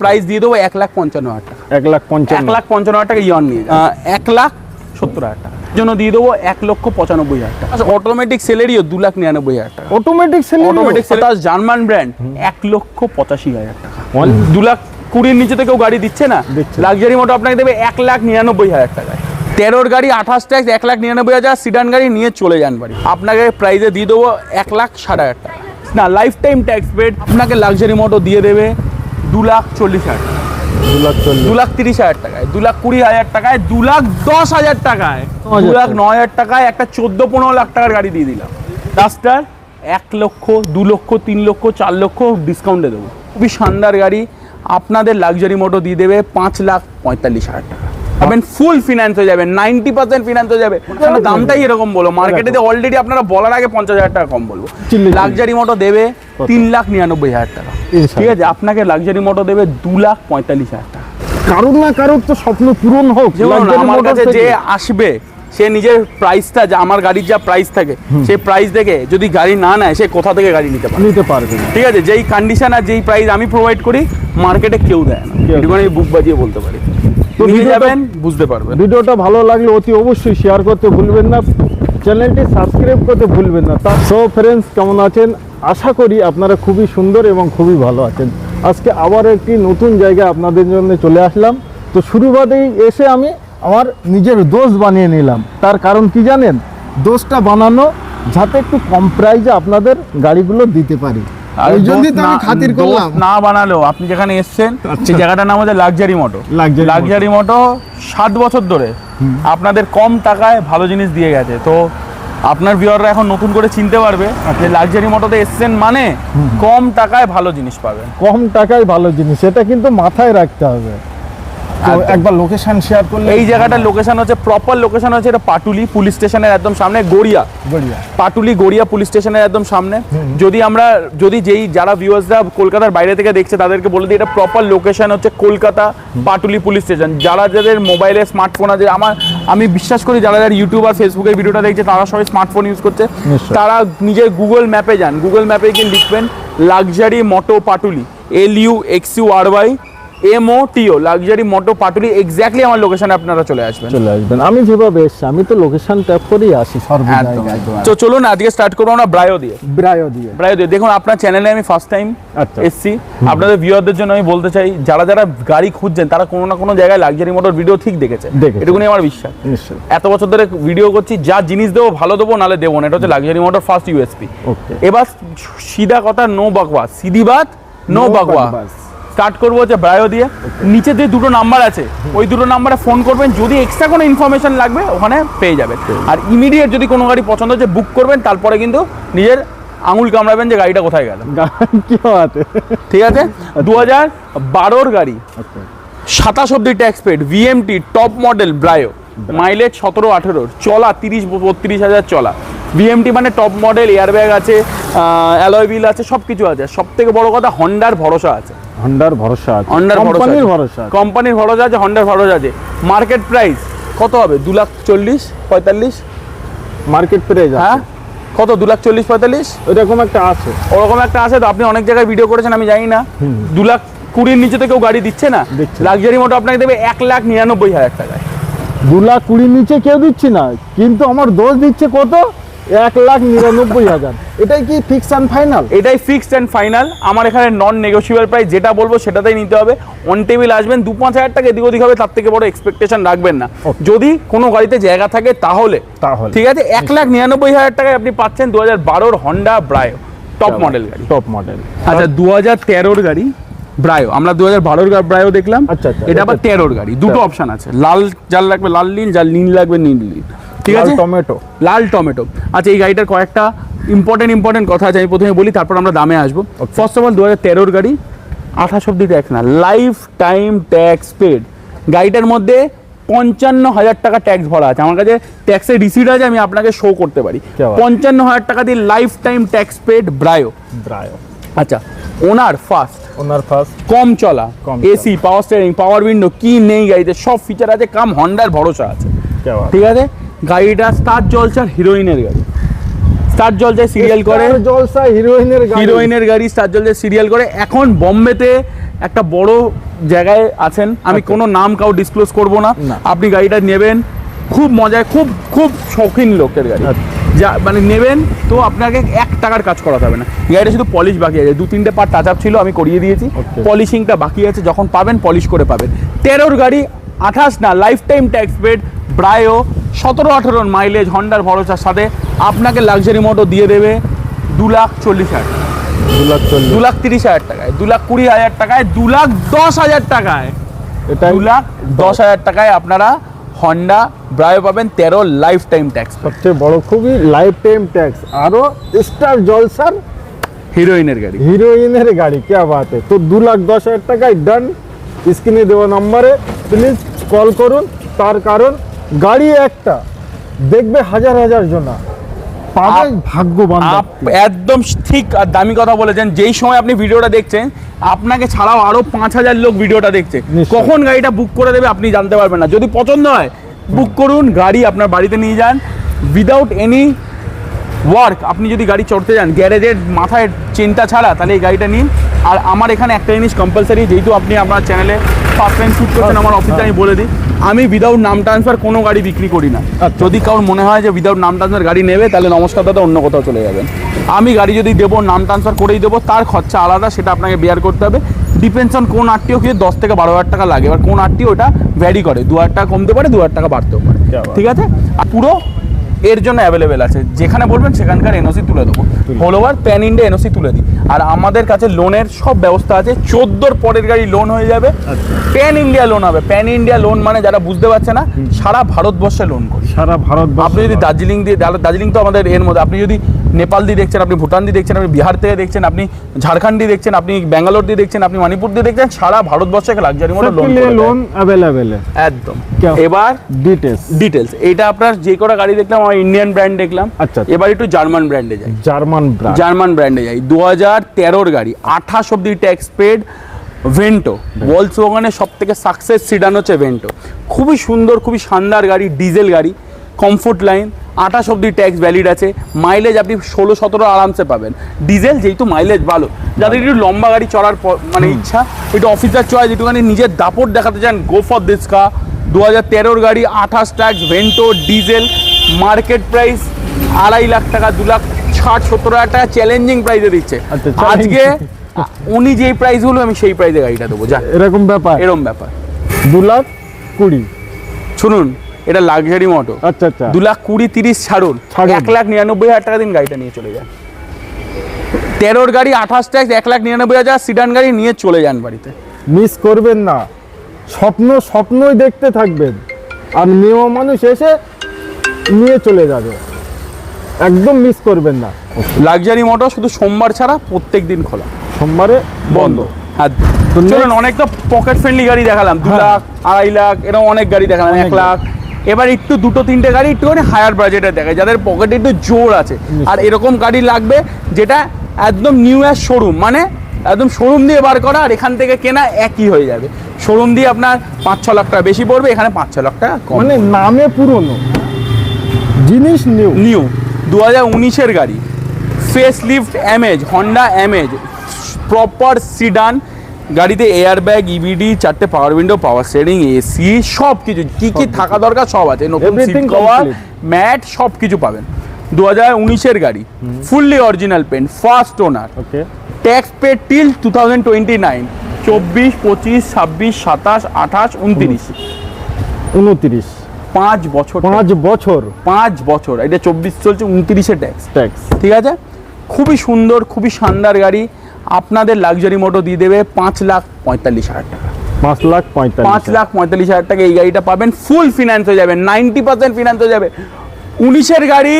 Price দিয়ে দেবো এক লাখ পঞ্চান্ন হাজার টাকা। এক লাখ এক পঞ্চান্ন লাখ পঞ্চান্ন হাজার টাকা ইয়ন নিয়ে এক লাখ সত্তর হাজার টাকা। জন্য দিয়ে দেবো এক লক্ষ পঁচানব্বই হাজার টাকা। আচ্ছা অটোমেটিক সেলেরিও দু লাখ নিরানব্বই হাজার টাকা। Automatic automatic seller German brand এক লক্ষ পঁচাশি হাজার টাকা। দু লাখ কুড়ির নিচে তো কেউ গাড়ি দিচ্ছে না? দিচ্ছে। না। লাক্সারি মোটো আপনাকে দেবে এক লাখ নিরানব্বই হাজার টাকায়। তেরোর গাড়ি আঠাশ ট্যাক্স এক লাখ নিরানব্বই হাজার সিডান গাড়ি নিয়ে চলে যান বাড়ি। আপনাকে প্রাইজে দিয়ে দেবো এক লাখ ষাট হাজার টাকা। না লাইফ টাইম ট্যাক্স পেড আপনাকে লাক্সারি মোটো দিয়ে দেবে। দু লাখ চল্লিশ হাজার দু লাখ দু লাখ তিরিশ হাজার টাকায় দু লাখ কুড়ি হাজার টাকায় দু লাখ দশ হাজার টাকায় দু লাখ। নয় হাজার টাকায় একটা চোদ্দ পনেরো লাখ টাকার গাড়ি দিয়ে দিলাম। ডাস্টার এক লক্ষ দু লক্ষ তিন লক্ষ চার লক্ষ ডিসকাউন্টে দেবো। খুবই শানদার গাড়ি আপনাদের লাক্সারি মোটো দিয়ে দেবে পাঁচ লাখ পঁয়তাল্লিশ হাজার টাকা। পাবেন ফুল ফিনান্স হয়ে যাবে নাইনটি পার্সেন্ট ফিনান্স হয়ে যাবে। আপনার দামটাই এরকম বলো মার্কেটে অলরেডি আপনারা বলার আগে পঞ্চাশ হাজার টাকা কম বলব। লাক্সারি মোটো দেবে তিন লাখ নিরানব্বই হাজার টাকা। ঠিক আছে আপনাকে লাক্সারি মোটো দেবে দু লাখ পঁয়তাল্লিশ হাজার টাকা। কারোর না কারোর তো স্বপ্ন পূরণ হোক আমার কাছে যে আসবে সে নিজের প্রাইসটা যা আমার গাড়ির যা প্রাইস থাকে সেই প্রাইস দেখে যদি গাড়ি না নেয় সে কোথা থেকে গাড়ি নিতে পারে নিতে পারবে ঠিক আছে যেই কন্ডিশন আর যেই প্রাইস আমি প্রোভাইড করি মার্কেটে কেউ দেয় না। বুক বাজিয়ে বলতে পারি। নিয়ে যাবেন বুঝতে পারবেন। ভিডিওটা ভালো লাগলে অতি অবশ্যই শেয়ার করতে ভুলবেন না। চ্যানেলটি সাবস্ক্রাইব করতে ভুলবেন না। তা সো ফ্রেন্ডস কেমন আছেন? আশা করি আপনারা খুবই সুন্দর এবং খুবই ভালো আছেন। আজকে আবার একটি নতুন জায়গায় আপনাদের জন্য চলে আসলাম। তো শুরুবাতেই এসে আমি আমার নিজের দোষ বানিয়ে নিলাম। তার কারণ কি জানেন? দোষটা বানানো যাতে একটু কম প্রাইজে আপনাদের গাড়িগুলো দিতে পারি। আর জন্যই তো আমি খাতির করলাম। না বানালেও আপনি যেখানে এসছেন আচ্ছা। সেই জায়গাটার নাম হচ্ছে লাক্সারি মোটো লাক্সারি মোটো সাত বছর ধরে আপনাদের কম টাকায় ভালো জিনিস দিয়ে গেছে। তো আপনার ভিওররা এখন নতুন করে চিনতে পারবে আচ্ছা। যে লাক্সারি মোটোতে এসছেন মানে কম টাকায় ভালো জিনিস পাবেন। কম টাকায় ভালো জিনিস এটা কিন্তু মাথায় রাখতে হবে। তো একবার লোকেশন শেয়ার করলে এই জায়গাটার লোকেশন হচ্ছে প্রপার লোকেশন হচ্ছে এটা পাটুলি পুলিশ স্টেশনের একদম সামনে গড়িয়া। বড়িয়া পাটুলি গড়িয়া পুলিশ স্টেশনের একদম সামনে। যদি আমরা যদি যেই যারা ভিউয়ার্সরা কলকাতার বাইরে থেকে দেখছে তাদেরকে বলে দিই এটা প্রপার লোকেশন হচ্ছে কলকাতা পাটুলি পুলিশ স্টেশন যারা যাদের মোবাইলে স্মার্টফোন আছে আমার আমি বিশ্বাস করি যারা যারা ইউটিউব আর ফেসবুকের ভিডিওটা দেখছে তারা সবাই স্মার্টফোন ইউজ করছে। তারা নিজের গুগল ম্যাপে যান। গুগল ম্যাপে গিয়ে লিখবেন Luxury Moto Patuli L U X U R Y M O T O Luxury Moto Patuli exactly আমার লোকেশনে আপনারা চলে আসবেন। চলে আসবেন। আমি যেভাবে এসছি আমি তো লোকেশন ট্যাপ করেই আসি তো চলুন আজকে স্টার্ট করব আমরা ব্রায়ো দিয়ে। ব্রায়ো দিয়ে। ব্রায়ো দিয়ে। দেখুন আপনার চ্যানেলে আমি ফার্স্ট টাইম। এসছি। আপনাদের ভিউয়ারদের জন্য আমি বলতে চাই যারা যারা গাড়ি খুঁজছেন তারা কোনো না কোনো জায়গায় লাক্সারি মোটর ভিডিও ঠিক দেখেছে। এটুকুনি আমার বিশ্বাস। এত বছর ধরে ভিডিও করছি যা জিনিস দেবো ভালো দেবো নালে দেবো না। এটা হচ্ছে লাক্সারি মোটর ফার্স্ট ইউএসপি এবার সিধা কথা no বাকওয়াস Sidhi Baat no বাকওয়া bakwas। Start করব হচ্ছে ব্রায়ো দিয়ে। নিচে যে দুটো নাম্বার আছে ওই দুটো নাম্বারে ফোন করবেন। যদি এক্সট্রা কোনো ইনফরমেশন লাগবে ওখানে পেয়ে যাবেন। আর ইমিডিয়েট যদি কোনো গাড়ি পছন্দ হচ্ছে বুক করবেন তারপরে কিন্তু নিজের আঙুল কামড়াবেন যে গাড়িটা কোথায় গেল। কি ঠিক আছে? দু হাজার বারোর গাড়ি আচ্ছা। সাতাশ অব্দি tax paid VMT top model Brio mileage সতেরো আঠেরোর চলা তিরিশ বত্রিশ হাজার চলা। ভিএমটি মানে টপ মডেল এয়ারব্যাগ আছে অ্যালয় বিল আছে সব কিছু আছে। সব থেকে বড় কথা হন্ডার ভরসা আছে। হন্ডার ভরসা আছে। হন্ডার ভরসা কোম্পানির ভরসা কোম্পানির ভরসা আছে হন্ডার ভরসা আছে। মার্কেট প্রাইস কত হবে? দু লাখ চল্লিশ পঁয়তাল্লিশ? মার্কেট প্রাইস হ্যাঁ? কত? দু লাখ চল্লিশ পঁয়তাল্লিশ? এরকম একটা আছে। ওরকম একটা আছে তো আপনি অনেক জায়গায় ভিডিও করেছেন আমি জানি না। দু লাখ কুড়ির নিচে তো কেউ গাড়ি দিচ্ছে না। দিচ্ছে না। লাক্সারি মোটো আপনাকে দেবে এক লাখ নিরানব্বই হাজার টাকায়। দু লাখ কুড়ির নিচে কেউ দিচ্ছে না। কিন্তু আমার দোষ দিচ্ছে কত? এক লাখ নিরানব্বই হাজার। এটাই কি ফিক্স অ্যান্ড ফাইনাল এটাই ফিক্সড অ্যান্ড ফাইনাল আমার এখানে নন নেগোসিয়েবল প্রাইস যেটা বলব সেটাতেই নিতে হবে। অন টেবিল আসবেন দু পাঁচ হাজার টাকা এদিক ওদিক হবে তার থেকে বড় এক্সপেকটেশন রাখবেন না। যদি কোনো গাড়িতে জায়গা থাকে তাহলে। ঠিক আছে? এক লাখ নিরানব্বই হাজার টাকায় আপনি পাচ্ছেন দু হাজার বারোর হন্ডা ব্রায়ো টপ মডেল গাড়ি। টপ মডেল আচ্ছা দু হাজার তেরোর গাড়ি ব্রায়ো আমরা দু হাজার বারোর ব্রায়ো দেখলাম। আচ্ছা, আচ্ছা, এটা আবার তেরোর গাড়ি। দুটো অপশন আছে। লাল জাল লাগবে লাল নীল জাল নীল লাগবে নীল নীল। ঠিক আছে? টমেটো। লাল টমেটো। আচ্ছা এই গাড়িটার কয়েকটা ইম্পর্টেন্ট ইম্পর্টেন্ট কথা আছে আমি প্রথমে বলি তারপর আমরা দামে আসব। ফার্স্ট অফ অল দু হাজার তেরোর গাড়ি আঠাশ অব্দি ট্যাক্স না লাইফ টাইম ট্যাক্স পেড গাড়িটার মধ্যে পঞ্চান্ন হাজার টাকা ট্যাক্স ভরা আছে। আমার কাছে ট্যাক্সের রিসিট আছে আমি আপনাকে শো করতে পারি। পঞ্চান্ন হাজার টাকা দিয়ে life time tax paid Brio Brio আচ্ছা ওনার ফার্স্ট ওনার ফার্স্ট কম চলা AC power steering power window কি নেই গাড়িতে সব ফিচার আছে কাম হন্ডার ভরসা আছে। ঠিক আছে? গাড়িটা স্টার জলসার হিরোইনের গাড়ি। স্টার জলসায় সিরিয়াল করে। জলসা হিরোইনের হিরোইনের গাড়ি। স্টার জলসায় সিরিয়াল করে। এখন বোম্বেতে একটা বড় জায়গায় আছেন। আমি কোনো নাম কাউ ডিসক্লোজ করব না। না। আপনি গাড়িটা নেবেন। খুব মজায় খুব খুব শৌখিন লোকের গাড়ি। আচ্ছা। যা মানে নেবেন তো আপনাকে এক টাকার কাজ করাতে হবে না। গাড়িটা শুধু পলিশ বাকি আছে। দু তিনটে পার্ট টাচ আপ ছিল আমি করিয়ে দিয়েছি। পলিশিংটা বাকি আছে। যখন পাবেন পলিশ করে পাবেন। তেরোর গাড়ি আঠাশ না life time tax paid Brio সতেরো আঠেরোর মাইলেজ হন্ডার ভরসার সাথে আপনাকে লাক্সারি মোটো দিয়ে দেবে দু লাখ চল্লিশ হাজার। দু লাখ চল্লিশ। দু লাখ তিরিশ হাজার টাকায় দু লাখ কুড়ি হাজার টাকায় দু লাখ দশ হাজার টাকায়। এটাই দু লাখ দশ হাজার টাকায় আপনারা হন্ডা ব্রায়ো পাবেন তেরো লাইফ টাইম ট্যাক্স সবচেয়ে বড় খুবই লাইফ টাইম ট্যাক্স আরও স্টার জলসার হিরোইনের গাড়ি। হিরোইনের গাড়ি কে বাত তো দু লাখ দশ হাজার টাকায় ডান স্ক্রিনে দেওয়া নম্বরে প্লিজ কল করুন। তার কারণ গাড়ি একটা দেখবে হাজার হাজার জনা। পাবে আপ- ভাগ্যবান একদম ঠিক আর দামি কথা বলেছেন। যেই সময় আপনি ভিডিওটা দেখছেন আপনাকে ছাড়াও আরও পাঁচ হাজার লোক ভিডিওটা দেখছে। কখন গাড়িটা বুক করে দেবে আপনি জানতে পারবেন না। যদি পছন্দ হয় বুক করুন গাড়ি আপনার বাড়িতে নিয়ে যান। উইদাউট এনি ওয়ার্ক আপনি যদি গাড়ি চড়তে যান গ্যারেজের মাথায় চিন্তা ছাড়া তাহলে এই গাড়িটা নিন। আর আমার এখানে একটা জিনিস কম্পালসারি যেহেতু আপনি আপনার চ্যানেলে ফার্স্ট টাইম শ্যুট করছেন আমার অফিসে আমি বলে দিই। আমি উইদাউট নাম ট্রান্সফার কোনো গাড়ি বিক্রি করি না। যদি কারোর মনে হয় যে উইদাউট নাম ট্রান্সফার গাড়ি নেবে তাহলে নমস্কার দাদা অন্য কোথাও চলে যাবেন। আমি গাড়ি যদি দেবো নাম ট্রান্সফার করেই দেবো তার খরচা আলাদা সেটা আপনাকে বেয়ার করতে হবে। ডিপেন্ডস অন কোন আরটিও কি দশ থেকে বারো হাজার টাকা লাগে। এবার কোন আটটি ওটা ভ্যারি করে। দু হাজার টাকা কমতে পারে দু হাজার টাকা বাড়তেও পারে। ঠিক আছে? আর পুরো এর জন্য অ্যাভেলেবেল আছে। যেখানে বলবেন সেখানকার এনওসি তুলে দেবো। ফলোয়ার প্যান ইন্ডিয়া এনওসি তুলে দিই। আর আমাদের কাছে লোনের সব ব্যবস্থা আছে। চোদ্দোর পরের গাড়ি লোন হয়ে যাবে। প্যান ইন্ডিয়া লোন হবে। প্যান ইন্ডিয়া লোন মানে যারা বুঝতে পারছে না সারা ভারতবর্ষে লোন করি। সারা ভারত আপনি যদি দার্জিলিং দিয়ে দার্জিলিং তো আমাদের এর মধ্যে আপনি যদি নেপাল দিয়ে দেখছেন আপনি ভুটান দিয়ে দেখছেন আপনি বিহার থেকে দেখছেন আপনি ঝাড়খণ্ড দিয়ে দেখছেন আপনি ব্যাঙ্গালোর দিয়ে দেখছেন আপনি মণিপুর দিয়ে দেখছেন সারা ভারতবর্ষে Luxury Motor loan loan available একদম। এবার ডিটেলস ডিটেলস এটা আপনার যে কটা গাড়ি দেখলাম আমার ইন্ডিয়ান ব্র্যান্ড দেখলাম আচ্ছা। এবার একটু জার্মান ব্র্যান্ডে যাই। জার্মান ব্র্যান্ড জার্মান ব্র্যান্ডে যাই। দু হাজার তেরোর গাড়ি আঠাশ অব্দি ট্যাক্স পেড ভেন্টো ওয়ালস ওয়াগনের সব থেকে সাকসেস সিডান হচ্ছে ভেন্টো খুবই সুন্দর খুবই শানদার গাড়ি ডিজেল গাড়ি। কমফোর্ট লাইন আঠাশ অব্দি ট্যাক্স ভ্যালিড আছে মাইলেজ আপনি ষোলো সতেরো আরামসে পাবেন। ডিজেল যেহেতু মাইলেজ ভালো যাদের একটু লম্বা গাড়ি চড়ার মানে ইচ্ছা একটু অফিসার চয়েস একটুখানি নিজের দাপট দেখাতে চান গো ফর দিস কা দু হাজার তেরোর গাড়ি আঠাশ tax Vento diesel market price আড়াই লাখ টাকা দু লাখ ষাট সত্তর হাজার টাকা চ্যালেঞ্জিং প্রাইসে দিচ্ছে। আচ্ছা, আজকে উনি যেই প্রাইস হলো আমি সেই প্রাইসে গাড়িটা দেবো যা। এরকম ব্যাপার। এরম ব্যাপার। দু লাখ কুড়ি। শুনুন এটা লাক্সারি মোটো আচ্ছা আচ্ছা। দু লাখ কুড়ি তিরিশ ছাড়ুন। এক লাখ নিরানব্বই হাজার টাকা দিন গাড়িটা নিয়ে চলে যান। তেরোর গাড়ি আঠাশ ট্যাক্স এক লাখ নিরানব্বই হাজার সিডান গাড়ি নিয়ে চলে যান বাড়িতে। মিস করবেন না। স্বপ্ন স্বপ্নই দেখতে থাকবেন। আর মেয়ে মানুষ এসে নিয়ে চলে যাবে। একদম মিস করবেন না। লাক্সারি মোটো শুধু সোমবার ছাড়া প্রত্যেক দিন খোলা। সোমবারে বন্ধ। হ্যাঁ। চলুন অনেক তো পকেট ফ্রেন্ডলি গাড়ি দেখালাম। দু হ্যাঁ। লাখ আড়াই লাখ এরকম অনেক গাড়ি দেখালাম এক লাখ। এবার একটু দুটো তিনটে গাড়ি একটুখানি হায়ার বাজেটে দেখায় যাদের পকেটে একটু জোর আছে। আর এরকম গাড়ি লাগবে যেটা একদম নিউ অ্যাজ শোরুম মানে একদম শোরুম দিয়ে বার করা আর এখান থেকে কেনা একই হয়ে যাবে। শোরুম দিয়ে আপনার পাঁচ ছ লাখ টাকা বেশি পড়বে এখানে পাঁচ ছ লাখ টাকা মানে নামে পুরনো। জিনিস নিউ নিউ দু হাজার উনিশের গাড়ি। Face lift Amaze Honda Amaze proper sedan গাড়িতে এয়ার ব্যাগ ইবিডি চারটে power window power steering AC সব কিছু কি কি থাকা দরকার সব আছে। নতুন সিট কভার ম্যাট সব কিছু পাবেন। দু হাজার উনিশের গাড়ি fully original paint first owner okay tax pay till two thousand twenty nine চব্বিশ পঁচিশ ছাব্বিশ সাতাশ আঠাশ উনত্রিশ। উনত্রিশ। পাঁচ বছর পাঁচ বছর। পাঁচ বছর। এটা চব্বিশ চলছে উনত্রিশে ট্যাক্স ট্যাক্স ঠিক আছে? খুবই সুন্দর খুবই শানদার গাড়ি। আপনাদের লাক্সারি মোটো দিয়ে দেবে পাঁচ লাখ পঁয়তাল্লিশ হাজার টাকা। পাঁচ লাখ পঁয়তাল্লিশ পাঁচ লাখ পঁয়তাল্লিশ হাজার টাকা এই গাড়িটা পাবেন ফুল ফিনান্স হয়ে যাবে নাইনটি পার্সেন্ট ফিনান্স হয়ে যাবে। উনিশের গাড়ি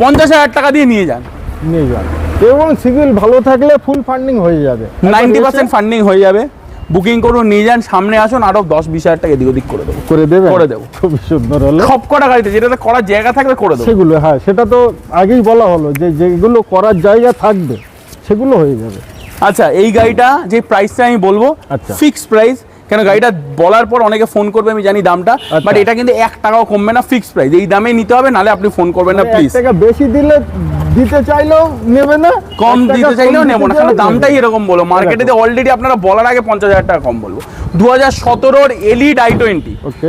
পঞ্চাশ হাজার টাকা দিয়ে নিয়ে যান। নিয়ে যান। এবং সিভিল ভালো থাকলে ফুল ফান্ডিং হয়ে যাবে। নাইনটি পার্সেন্ট ফান্ডিং হয়ে যাবে। বুকিং করুন নিয়ে যান সামনে আসুন আরও দশ বিশ হাজার টাকা এদিক ওদিক করে দেবো। করে দেবে করে দেবো। খুবই সুন্দর হলো। সব কটা গাড়িতে যেটাতে করার জায়গা থাকবে করে দেবো। সেগুলো হ্যাঁ সেটা তো আগেই বলা হলো যে যেগুলো করার জায়গা থাকবে। সেগুলো হয়ে যাবে। আচ্ছা এই গাড়িটা যে প্রাইসটা আমি বলব আচ্ছা। ফিক্স প্রাইস কেন গাড়িটা বলার পর অনেকে ফোন করবে আমি জানি দামটা আচ্ছা। বাট এটা কিন্তু এক টাকাও কমবে না ফিক্স প্রাইস এই দামে নিতে হবে নালে আপনি ফোন করবেন না প্লিজ টাকা বেশি দিলে দিতে চাইলেও নেবে না কম দিতে চাইলেও নেব না কারণ দামটাই এরকম বলো। মার্কেটে অলরেডি আপনারা বলার আগে পঞ্চাশ হাজার টাকা কম বলব। দু হাজার সতেরোর এলিড আই টোয়েন্টি ওকে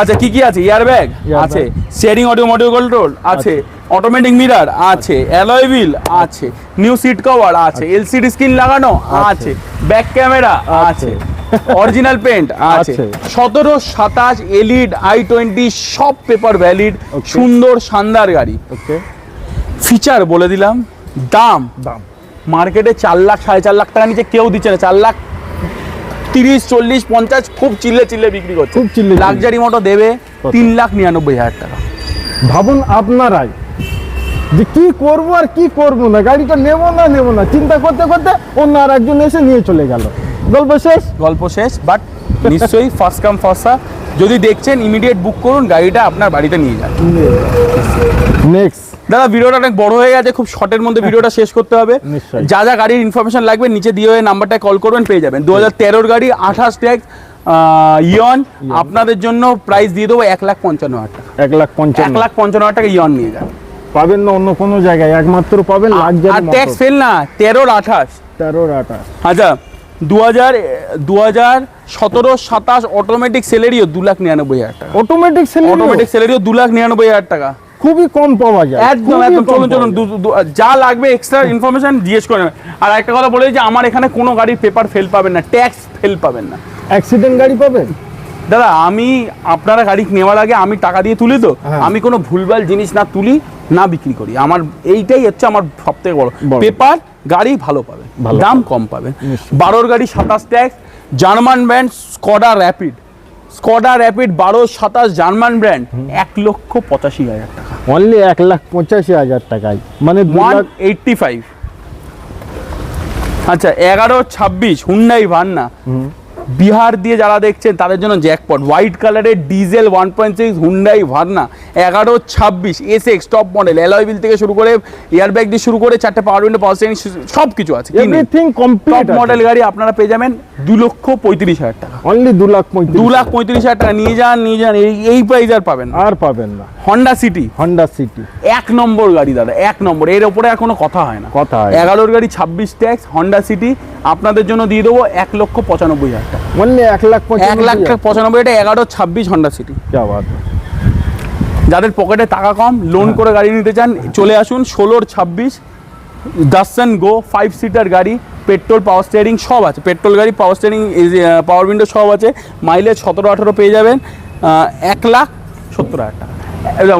আচ্ছা কি কি আছে? Air bag? আছে। শেয়ারিং অডিও মডিও কন্ট্রোল আছে। অটোমেটিক মিরার আছে। অ্যালয় হুইল আছে। নিউ সিট কভার আছে। এলসিডি স্ক্রিন লাগানো? আছে। ব্যাক ক্যামেরা আছে। অরিজিনাল পেন্ট আছে। সতেরো সাতাশ এলিড আই টোয়েন্টি সব পেপার ভ্যালিড সুন্দর শানদার গাড়ি। ওকে ফিচার বলে দিলাম। দাম। দাম। মার্কেটে চার লাখ সাড়ে চার লাখ টাকা নিচে কেউ দিচ্ছে না। চার লাখ তিরিশ চল্লিশ পঞ্চাশ খুব চিল্লে চিল্লে বিক্রি করছে। খুব চিল্লে। লাক্সারি মোটো দেবে তিন লাখ নিরানব্বই হাজার টাকা। ভাবুন আপনারাই যে কি করব আর কি করব না গাড়িটা নেব না নেব না চিন্তা করতে করতে অন্য আর একজন এসে নিয়ে চলে গেল। গল্প শেষ? গল্প শেষ বাট নিশ্চয়ই ফার্স্ট কাম ফার্স্ট যদি দেখছেন ইমিডিয়েট বুক করুন গাড়িটা আপনার বাড়িতে নিয়ে যান। নেক্সট দাদা ভিডিওটা অনেক বড় হয়ে গেছে খুব শর্টের মধ্যে ভিডিওটা শেষ করতে হবে। যা যা গাড়ির ইনফরমেশন লাগবে নিচে দিয়ে ওই নাম্বারটায় কল করবেন পেয়ে যাবেন। দু হাজার গাড়ি আঠাশ ট্যাক্স ইয়ন আপনাদের জন্য প্রাইস দিয়ে দেবো এক লাখ পঞ্চান্ন হাজার টাকা। এক লাখ এক পঞ্চান্ন লাখ পঞ্চান্ন হাজার টাকা ইয়ন নিয়ে যান পাবেন না অন্য কোনো জায়গায় একমাত্র পাবেন আর ট্যাক্স ফেল না তেরোর আঠাশ। তেরোর আঠাশ। আচ্ছা দু হাজার দু হাজার সতেরো সাতাশ অটোমেটিক স্যালারিও দু লাখ নিরানব্বই হাজার টাকা। অটোমেটিক অটোমেটিক স্যালারিও দু লাখ নিরানব্বই হাজার টাকা। খুবই কম পাওয়া যায় একদম একদম চলুন চলুন যা লাগবে এক্সট্রা ইনফরমেশন জিজ্ঞেস করে আর একটা কথা বলে যে আমার এখানে কোনো গাড়ির পেপার ফেল পাবেন না ট্যাক্স ফেল পাবেন না। অ্যাক্সিডেন্ট গাড়ি পাবেন? দাদা আমি আপনারা গাড়ি নেওয়ার আগে আমি টাকা দিয়ে তুলি তো হ্যাঁ। আমি কোনো ভুলভাল জিনিস না তুলি না বিক্রি করি। আমার এইটাই হচ্ছে আমার সব থেকে বড়। পেপার গাড়ি ভালো পাবেন ভালো দাম কম পাবেন। নিশ্চয়ই। বারোর গাড়ি সাতাশ tax German brand Skoda Rapid Skoda Rapid বারো সাতাশ জার্মান ব্র্যান্ড এক লক্ষ পঁচাশি হাজার টাকা। অনলি এক লাখ পঁচাশি হাজার টাকায়। মানে ওয়ান এইটটি ফাইভ আচ্ছা এগারো ছাব্বিশ হুন্ডাই ভান্না বিহার দিয়ে যারা দেখছেন তাদের জন্য জ্যাকপট হোয়াইট কালারের diesel one point six Hyundai Verna এগারো ছাব্বিশ S X top model alloy wheel থেকে শুরু করে এয়ারব্যাগ দিয়ে শুরু করে চারটে পাওয়ার উইন্ডো পাওয়ার স্টেরিং সব কিছু আছে এভরিথিং টপ কমপ্লিট মডেল গাড়ি আপনারা পেয়ে যাবেন দু লক্ষ পঁয়ত্রিশ হাজার টাকা। অনলি দু লাখ দু লাখ পঁয়ত্রিশ হাজার টাকা নিয়ে যান নিয়ে যান এই এই প্রাইস আর পাবেন আর পাবেন না। হন্ডা সিটি হন্ডা সিটি এক নম্বর গাড়ি দাদা এক নম্বর। এর ওপরে আর কোনো কথা হয় না। কথা হয় এগারোর গাড়ি ছাব্বিশ ট্যাক্স হন্ডা সিটি আপনাদের জন্য দিয়ে দেবো এক লক্ষ পঁচানব্বই হাজার। এক লাখ এক লাখ পঁচানব্বই এটা এগারো ছাব্বিশ হন্ডা সিটি যাদের পকেটে টাকা কম লোন হ্যাঁ। করে গাড়ি নিতে চান চলে আসুন ষোলোর ছাব্বিশ ডাসন গো ফাইভ সিটার গাড়ি পেট্রোল পাওয়ার স্টিয়ারিং সব আছে। পেট্রোল গাড়ি পাওয়ার স্টেয়ারিং পাওয়ার উইন্ডো সব আছে। মাইলেজ সতেরো আঠেরো পেয়ে যাবেন। এক লাখ সত্তর হাজার টাকা।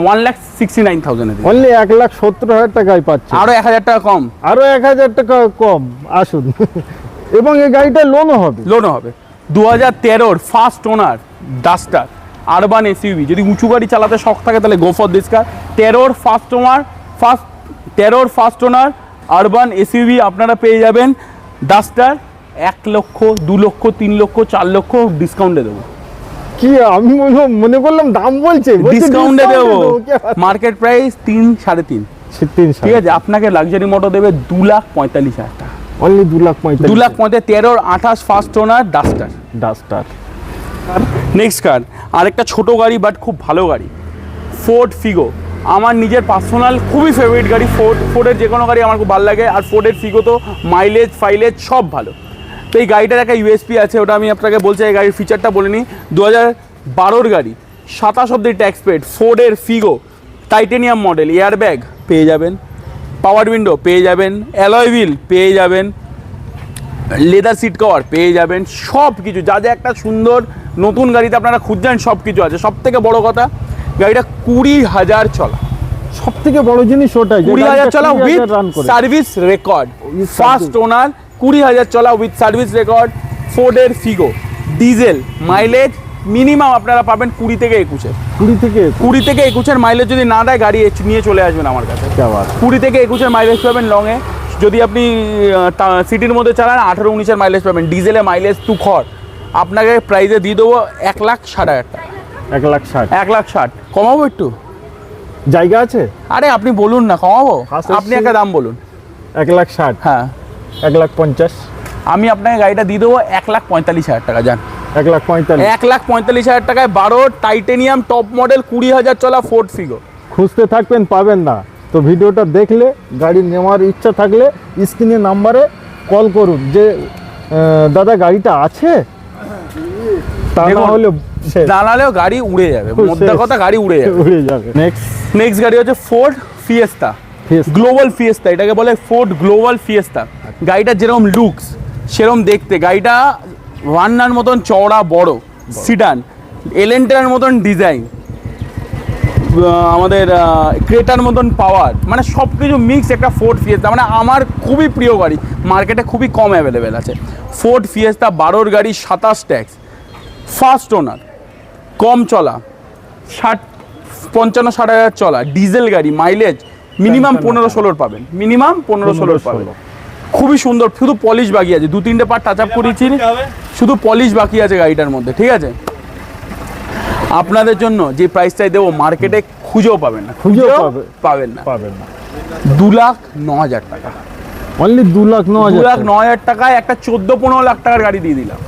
One lakh sixty nine thousand only এক লাখ সত্তর হাজার টাকায় পাচ্ছে। আরও এক হাজার টাকা কম। আরও এক হাজার টাকা কম। আসুন। এবং এই গাড়িটা লোনও হবে। লোনও হবে। দু হাজার তেরোর first owner Duster urban SUV যদি উঁচু গাড়ি চালাতে শখ থাকে তাহলে গো ফর দিস কার তেরোর ফার্স্ট ওনার ফার্স্ট তেরোর ফার্স্ট ওনার আরবান এসইউভি আপনারা পেয়ে যাবেন। ডাস্টার এক লক্ষ দু লক্ষ তিন লক্ষ চার লক্ষ ডিসকাউন্টে দেবো। কি আমি মনে মনে করলাম দাম বলছে। ডিসকাউন্টে দেবো? মার্কেট প্রাইস তিন সাড়ে তিন। ঠিক আছে আপনাকে লাক্সারি মোটো দেবে দু লাখ পঁয়তাল্লিশ হাজার টাকা। অনলি দু লাখ পঁয়তাল্লিশ দু লাখ পঁয়তাল্লিশ তেরোর আঠাশ first owner Duster Duster. Next car আরেকটা ছোট গাড়ি বাট খুব ভালো গাড়ি। ফোর্ড ফিগো আমার নিজের পার্সোনাল খুবই ফেভারিট গাড়ি ফোর্ড ফোর্ডের যে কোনো গাড়ি আমার খুব ভালো লাগে, আর ফোর্ডের ফিগো তো মাইলেজ ফাইলেজ সব ভালো। তো এই গাড়িটার একটা ইউএসপি আছে, ওটা আমি আপনাকে বলছি, এই গাড়ির ফিচারটা বলে নিই। দু হাজার বারোর গাড়ি, সাতাশ অব্দি tax paid ফোর্ডের Figo Titanium model air bag পেয়ে যাবেন। পাওয়ার উইন্ডো পেয়ে যাবেন। অ্যালয় হুইল পেয়ে যাবেন। লেদার সিট কভার পেয়ে যাবেন সব কিছু যা যা একটা সুন্দর নতুন গাড়িতে আপনারা খুঁজছেন সব কিছু আছে। সব থেকে বড় কথা গাড়িটা কুড়ি হাজার চলা। সব থেকে বড় জিনিস ওটাই কুড়ি হাজার চলা with service record first owner কুড়ি হাজার চলা উইথ সার্ভিস রেকর্ড ফোর্ডের ফিগো ডিজেল মাইলেজ মিনিমাম আপনারা পাবেন কুড়ি থেকে একুশে। কুড়ি থেকে কুড়ি থেকে একুশের মাইলেজ যদি না দেয় গাড়ি নিয়ে চলে আসবেন আমার কাছে। কুড়ি থেকে একুশের মাইলেজ পাবেন লংয়ে যদি আপনি সিটির মধ্যে চালান আঠেরো উনিশের মাইলেজ পাবেন। ডিজেলে মাইলেজ টু খড়। আপনাকে প্রাইজে দিয়ে দেবো এক লাখ ষাট হাজার টাকা। এক লাখ ষাট। এক লাখ ষাট। কমাবো একটু? জায়গা আছে? আরে আপনি বলুন না কমাবো? আপনি একটা দাম বলুন। এক লাখ ষাট। হ্যাঁ। এক লাখ পঞ্চাশ। আমি আপনাকে গাড়িটা দিয়ে দেবো এক লাখ পঁয়তাল্লিশ হাজার টাকা যান এক লাখ পঁয়তাল্লিশ। এক লাখ পঁয়তাল্লিশ হাজার টাকায় বারো টাইটেনিয়াম টপ মডেল কুড়ি হাজার চলা ফোর্ড ফিগো খুঁজতে থাকবেন পাবেন না। তো ভিডিওটা দেখলে গাড়ি নেওয়ার ইচ্ছা থাকলে স্ক্রিনে নাম্বারে কল করুন। যে দাদা গাড়িটা আছে তা না হলে শেষ। দাঁড়ালেও গাড়ি উড়ে যাবে মধ্যে কথা গাড়ি উড়ে যাবে। উড়ে যাবে। নেক্সট নেক্সট গাড়ি হচ্ছে ফোর্ড ফিয়েস্তা। গ্লোবাল ফিয়েস্তা এটাকে বলে ফোর্ড গ্লোবাল ফিয়েস্তা গাড়িটা যেরকম লুকস সেরকম দেখতে। গাড়িটা ওয়ান্নার মতন চওড়া বড় সিডান এলেন্টার মতন ডিজাইন আমাদের ক্রেটার মতন পাওয়ার মানে সব কিছু মিক্স একটা ফোর্ড ফিয়েস্তা মানে আমার খুবই প্রিয় গাড়ি মার্কেটে খুবই কম অ্যাভেলেবেল আছে। ফোর্ড ফিয়েস্তা বারোর গাড়ি সাতাশ ট্যাক্স ফার্স্ট ওনার কম চলা ষাট পঞ্চান্ন ষাট হাজার চলা ডিজেল গাড়ি মাইলেজ মিনিমাম পনেরো ষোলোর পাবেন মিনিমাম পনেরো ষোলোর পাবেন। খুবই সুন্দর শুধু পলিশ বাকি আছে দু তিনটে পার্ট টাচ আপ করেছি শুধু পলিশ বাকি আছে গাড়িটার মধ্যে ঠিক আছে? আপনাদের জন্য যে প্রাইসটাই দেবো মার্কেটে খুঁজেও পাবেন না। খুঁজেও খুঁজেও পাবে- পাবেন না। পাবেন না। দু লাখ ন হাজার টাকা। অনলি দু লাখ ন দু হাজার লাখ ন হাজার টাকায় একটা চোদ্দ পনেরো লাখ টাকার গাড়ি দিয়ে দিলাম।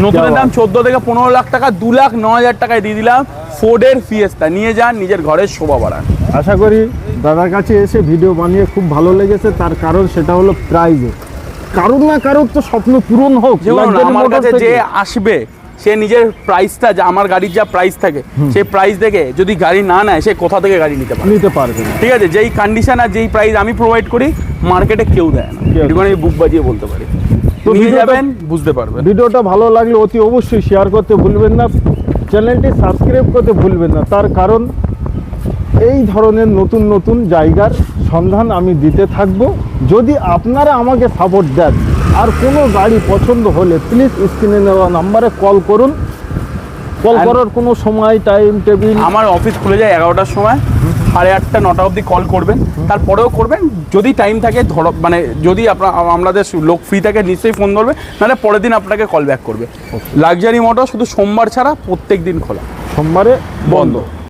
নতুনের দাম চোদ্দ থেকে পনেরো লাখ টাকা দু লাখ ন হাজার টাকায় দিয়ে দিলাম। ফোর্ডের ফিয়েস্তা নিয়ে যান নিজের ঘরের শোভা বাড়ান। আশা করি দাদার কাছে এসে ভিডিও বানিয়ে খুব ভালো লেগেছে তার কারণ সেটা হলো প্রাইজে কারোর না কারোর তো স্বপ্ন পূরণ হোক আমার কাছে যে আসবে সে নিজের প্রাইসটা যা আমার গাড়ির যা প্রাইস থাকে সেই প্রাইস দেখে যদি গাড়ি না নেয় সে কোথা থেকে গাড়ি নিতে পারে নিতে পারবেন ঠিক আছে যেই কন্ডিশন আর যেই প্রাইস আমি প্রোভাইড করি মার্কেটে কেউ দেয় না। এটুকু আমি বুক বাজিয়ে বলতে পারি। তো নিয়ে যাবেন বুঝতে পারবেন। ভিডিওটা ভালো লাগলে অতি অবশ্যই শেয়ার করতে ভুলবেন না। চ্যানেলটি সাবস্ক্রাইব করতে ভুলবেন না। তার কারণ এই ধরনের নতুন নতুন জায়গার সন্ধান আমি দিতে থাকব। যদি আপনারা আমাকে সাপোর্ট দেন আর কোনো গাড়ি পছন্দ হলে প্লিজ স্ক্রিনে নেওয়া নাম্বারে কল করুন। কল করার কোনো সময় টাইম টেবিল আমার অফিস খুলে যায় এগারোটার সময় সাড়ে আটটা নটা অবধি কল করবেন। তারপরেও করবেন যদি টাইম থাকে ধরো মানে যদি আপনার আমাদের লোক ফ্রি থাকে নিশ্চয়ই ফোন ধরবে নাহলে পরের দিন আপনাকে কল ব্যাক করবে। লাক্সারি মোটর শুধু সোমবার ছাড়া প্রত্যেক দিন খোলা। সোমবারে বন্ধ।